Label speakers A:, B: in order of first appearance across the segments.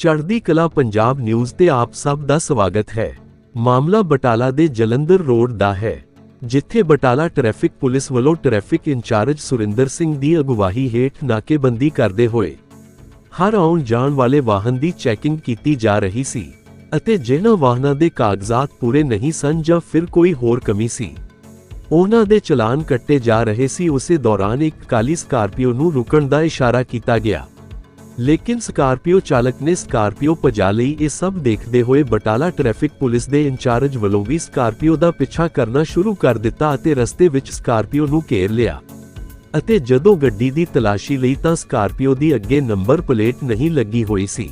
A: ਚੜ੍ਹਦੀ ਕਲਾ ਪੰਜਾਬ ਨਿਊਜ਼ ਤੇ ਆਪ ਸਭ ਦਾ ਸਵਾਗਤ ਹੈ। ਮਾਮਲਾ ਬਟਾਲਾ ਦੇ ਜਲੰਧਰ ਰੋਡ ਦਾ ਹੈ, ਜਿੱਥੇ ਬਟਾਲਾ ਟ੍ਰੈਫਿਕ ਪੁਲਿਸ ਵੱਲੋਂ ਟ੍ਰੈਫਿਕ ਇੰਚਾਰਜ ਸੁਰਿੰਦਰ ਸਿੰਘ ਦੀ ਅਗਵਾਈ ਹੇਠ ਨਾਕੇਬੰਦੀ ਕਰਦੇ ਹੋਏ ਹਰ ਆਉਣ ਜਾਣ ਵਾਲੇ ਵਾਹਨ ਦੀ ਚੈਕਿੰਗ ਕੀਤੀ ਜਾ ਰਹੀ ਸੀ ਅਤੇ ਜਿਨ੍ਹਾਂ ਵਾਹਨਾਂ ਦੇ ਕਾਗਜ਼ਾਤ ਪੂਰੇ ਨਹੀਂ ਸਨ ਜਾਂ ਫਿਰ ਕੋਈ ਹੋਰ ਕਮੀ ਸੀ, ਉਹਨਾਂ ਦੇ ਚਲਾਨ ਕੱਟੇ ਜਾ ਰਹੇ ਸੀ। ਉਸੇ ਦੌਰਾਨ ਇੱਕ ਕਾਲੀ ਸਕਾਰਪੀਓ ਨੂੰ ਰੁਕਣ ਦਾ ਇਸ਼ਾਰਾ ਕੀਤਾ ਗਿਆ। ਲੇਕਿਨ ਸਕਾਰਪੀਓ ਚਾਲਕ ਨੇ ਸਕਾਰਪੀਓ ਭਜਾ ਲਈ। ਇਹ ਸਭ ਦੇਖਦੇ ਹੋਏ ਬਟਾਲਾ ਟ੍ਰੈਫਿਕ ਪੁਲਿਸ ਦੇ ਇੰਚਾਰਜ ਵੱਲੋਂ ਵੀ ਸਕਾਰਪੀਓ ਦਾ ਪਿੱਛਾ ਕਰਨਾ ਸ਼ੁਰੂ ਕਰ ਦਿੱਤਾ ਅਤੇ ਰਸਤੇ ਵਿੱਚ ਸਕਾਰਪੀਓ ਨੂੰ ਘੇਰ ਲਿਆ। ਅਤੇ ਜਦੋਂ ਗੱਡੀ ਦੀ ਤਲਾਸ਼ੀ ਲਈ ਤਾਂ ਸਕਾਰਪੀਓ ਦੀ ਅੱਗੇ ਨੰਬਰ ਪਲੇਟ ਨਹੀਂ ਲੱਗੀ ਹੋਈ ਸੀ।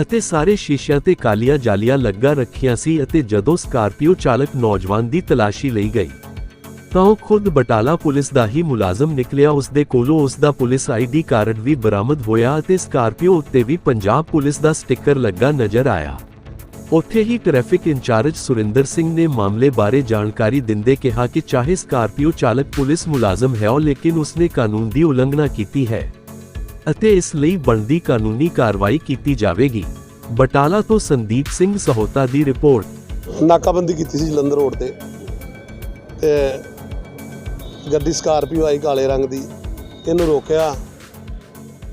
A: ਅਤੇ ਸਾਰੇ ਸ਼ੀਸ਼ਿਆਂ ਤੇ ਕਾਲੀਆਂ ਜਾਲੀਆਂ ਲੱਗਾ ਰੱਖੀਆਂ ਸੀ ਅਤੇ ਜਦੋਂ ਸਕਾਰਪੀਓ ਚਾਲਕ ਨੌਜਵਾਨ ਦੀ ਤਲਾਸ਼ੀ ਲਈ ਗਈ ਤਾਂ ਉਹ ਖੁਦ ਬਟਾਲਾ ਪੁਲਿਸ ਦਾ ਹੀ ਮੁਲਾਜ਼ਮ ਨਿਕਲਿਆ। ਉਸ ਦੇ ਕੋਲੋਂ ਉਸ ਦਾ ਪੁਲਿਸ ਆਈਡੀ ਕਾਰਡ ਵੀ ਬਰਾਮਦ ਹੋਇਆ ਅਤੇ ਸਕਾਰਪੀਓ ਉੱਤੇ ਵੀ ਪੰਜਾਬ ਪੁਲਿਸ ਦਾ ਸਟicker ਲੱਗਾ ਨਜ਼ਰ ਆਇਆ। ਉੱਥੇ ਹੀ ਟ੍ਰੈਫਿਕ ਇੰਚਾਰਜ ਸੁਰਿੰਦਰ ਸਿੰਘ ਨੇ ਮਾਮਲੇ ਬਾਰੇ ਜਾਣਕਾਰੀ ਦਿੰਦੇ ਕਿਹਾ ਕਿ ਚਾਹੇ ਸਕਾਰਪੀਓ ਚਾਲਕ ਪੁਲਿਸ ਮੁਲਾਜ਼ਮ ਹੈ ਉਹ, ਲੇਕਿਨ ਉਸਨੇ ਕਾਨੂੰਨ ਦੀ ਉਲੰਘਣਾ ਕੀਤੀ ਹੈ ਅਤੇ ਇਸ ਲਈ ਬਣਦੀ ਕਾਨੂੰਨੀ ਕਾਰਵਾਈ ਕੀਤੀ ਜਾਵੇਗੀ। ਬਟਾਲਾ ਤੋਂ ਸੰਦੀਪ ਸਿੰਘ ਸਹੋਤਾ ਦੀ ਰਿਪੋਰਟ।
B: ਨਾਕਾਬੰਦੀ ਕੀਤੀ ਸੀ ਜਲੰਧਰ ਰੋਡ ਤੇ ਤੇ ਗੱਡੀ ਸਕਾਰਪੀਓ ਆਈ ਕਾਲੇ ਰੰਗ ਦੀ, ਇਹਨੂੰ ਰੋਕਿਆ।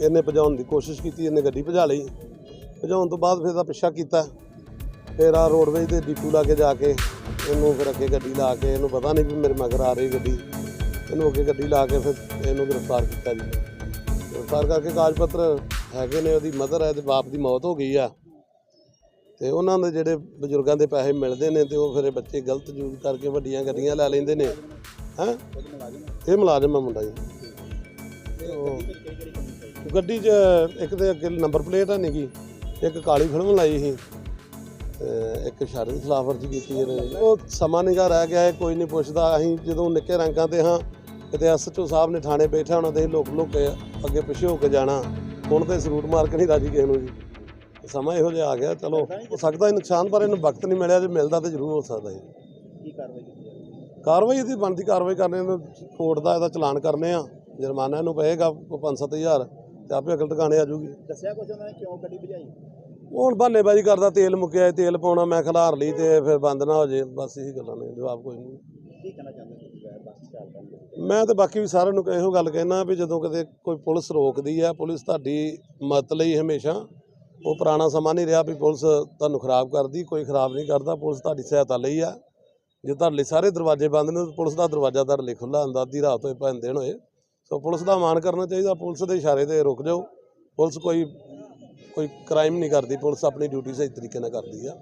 B: ਇਹਨੇ ਭਜਾਉਣ ਦੀ ਕੋਸ਼ਿਸ਼ ਕੀਤੀ, ਇਹਨੇ ਗੱਡੀ ਭਜਾ ਲਈ। ਭਜਾਉਣ ਤੋਂ ਬਾਅਦ ਫਿਰ ਦਾ ਪਿੱਛਾ ਕੀਤਾ। ਫਿਰ ਆ ਰੋਡਵੇਜ ਤੇ ਡਿਪੂ ਲਾ ਕੇ ਜਾ ਕੇ ਇਹਨੂੰ ਫਿਰ ਅੱਗੇ ਗੱਡੀ ਲਾ ਕੇ, ਇਹਨੂੰ ਪਤਾ ਨਹੀਂ ਵੀ ਮੇਰੇ ਮਗਰ ਆ ਰਹੀ ਗੱਡੀ। ਇਹਨੂੰ ਅੱਗੇ ਗੱਡੀ ਲਾ ਕੇ ਫਿਰ ਇਹਨੂੰ ਗ੍ਰਿਫਤਾਰ ਕੀਤਾ ਜੀ। ਗ੍ਰਿਫਤਾਰ ਕਰਕੇ ਕਾਗਜ਼ ਪੱਤਰ ਹੈਗੇ ਨੇ, ਉਹਦੀ ਮਦਰ ਹੈ ਤੇ ਬਾਪ ਦੀ ਮੌਤ ਹੋ ਗਈ ਆ। ਤੇ ਉਹਨਾਂ ਦੇ ਜਿਹੜੇ ਬਜ਼ੁਰਗਾਂ ਦੇ ਪੈਸੇ ਮਿਲਦੇ ਨੇ ਤੇ ਉਹ ਫਿਰ ਬੱਚੇ ਗਲਤ ਯੂਜ਼ ਕਰਕੇ ਵੱਡੀਆਂ ਗੱਡੀਆਂ ਲੈ ਲੈਂਦੇ ਨੇ। ਹੈ? ਇਹ ਮੁਲਾਜ਼ਮ ਹੈ ਮੁੰਡਾ ਜੀ। ਉਹ ਗੱਡੀ 'ਚ ਇੱਕ ਤੇ ਅੱਗੇ ਨੰਬਰ ਪਲੇਟ ਹੈ ਨੀਗੀ ਇੱਕ ਕਾਲੀ ਫਿਲਮ ਲਾਈ ਸੀ। ਤੇ ਇੱਕ ਸ਼ਰਦੀ ਖਿਲਾਫ ਵਰਜੀ ਕੀਤੀ ਇਹਨੇ। ਉਹ ਸਮਾਂ ਨਿਗਾ ਰਹਿ ਗਿਆ ਹੈ ਕੋਈ ਨਹੀਂ ਪੁੱਛਦਾ। ਅਸੀਂ ਜਦੋਂ ਨਿੱਕੇ ਰੰਗਾਂ ਤੇ ਹਾਂ, ਕਿਤੇ ਐਸਐਚਓ ਸਾਹਿਬ ਨੇ ਥਾਣੇ ਬੈਠਾ ਹੋਣਾ ਤੇ ਲੋਕ ਲੋਕ ਕੇ ਅੱਗੇ ਪਿੱਛੇ ਹੋ ਕੇ ਜਾਣਾ। ਹੁਣ ਤੇ ਸਰੂਟ ਮਾਰ ਕੇ ਨਹੀਂ ਰਾਜੀ ਕਿਸੇ ਨੂੰ ਜੀ। ਸਮਾਂ ਇਹੋ ਜਿਹਾ ਆ ਗਿਆ, ਚਲੋ। ਹੋ ਸਕਦਾ ਇਹ ਨੁਕਸਾਨ, ਪਰ ਇਹਨੂੰ ਵਕਤ ਨਹੀਂ ਮਿਲਿਆ, ਜੇ ਮਿਲਦਾ ਤੇ ਜ਼ਰੂਰ ਹੋ ਸਕਦਾ ਹੈ
C: ਕੀ ਕਾਰਵਾਈ ਕੀਤੀ?
B: ਕਾਰਵਾਈ ਇਹਦੀ ਬਣਦੀ ਕਾਰਵਾਈ ਕਰਨੇ ਨੂੰ ਕੋਰਟ ਦਾ ਇਹਦਾ ਚਲਾਨ ਕਰਨੇ ਆ ਜੁਰਮਾਨਾ ਇਹਨੂੰ ਪਏਗਾ 5-7000 ਤੇ ਆਪੇ ਅਕਲ ਟਿਕਾਣੇ ਆ ਜੂਗੀ
C: ਦੱਸਿਆ ਕੁਝ ਉਹਨਾਂ ਨੇ ਕਿਉਂ ਗੱਡੀ ਭਜਾਈ?
B: ਹੁਣ ਬਹਾਨੇਬਾਜ਼ੀ ਕਰਦਾ ਤੇਲ ਮੁੱਕਿਆ ਤੇਲ ਪਾਉਣਾ ਮੈਂ ਖਿਲਾਰ ਲਈ ਤੇ ਫਿਰ ਬੰਦ ਨਾ ਹੋ ਜੇ ਬਸ ਇਹੀ ਗੱਲਾਂ ਨੇ ਜਵਾਬ ਕੋਈ ਨਹੀਂ।
C: ਕੀ ਕਹਿਣਾ ਚਾਹੁੰਦੇ
B: ਮੈਂ ਤੇ ਬਾਕੀ ਵੀ ਸਾਰਿਆਂ ਨੂੰ ਇਹੋ ਗੱਲ ਕਹਿਣਾ ਵੀ ਜਦੋਂ ਕਦੇ ਕੋਈ ਪੁਲਿਸ ਰੋਕਦੀ ਹੈ ਪੁਲਿਸ ਤੁਹਾਡੀ ਮਦਦ ਲਈ ਹਮੇਸ਼ਾ ਉਹ ਪੁਰਾਣਾ ਸਮਾਂ ਨਹੀਂ ਰਿਹਾ ਵੀ ਪੁਲਿਸ ਤੁਹਾਨੂੰ ਖਰਾਬ ਕਰਦੀ ਕੋਈ ਖਰਾਬ ਨਹੀਂ ਕਰਦਾ ਪੁਲਿਸ ਤੁਹਾਡੀ ਸਹਾਇਤਾ ਲਈ ਆ। ਜੇ ਤੁਹਾਡੇ ਸਾਰੇ ਦਰਵਾਜ਼ੇ ਬੰਦ ਨੇ ਪੁਲਿਸ ਦਾ ਦਰਵਾਜ਼ਾ ਧਰਲੇ ਲਈ ਖੁੱਲਾ ਹੁੰਦਾ ਅੱਧੀ ਰਾਤ ਹੋਏ ਭਾਵੇਂ ਦਿਨ ਹੋਏ। ਸੋ ਪੁਲਿਸ ਦਾ ਮਾਣ ਕਰਨਾ ਚਾਹੀਦਾ, ਪੁਲਿਸ ਦੇ ਇਸ਼ਾਰੇ ਤੇ ਰੁਕ ਜਾਓ। ਪੁਲਿਸ ਕੋਈ ਕੋਈ ਕ੍ਰਾਈਮ ਨਹੀਂ ਕਰਦੀ, ਪੁਲਿਸ ਆਪਣੀ ਡਿਊਟੀ ਸਹੀ ਤਰੀਕੇ ਨਾਲ ਕਰਦੀ ਆ।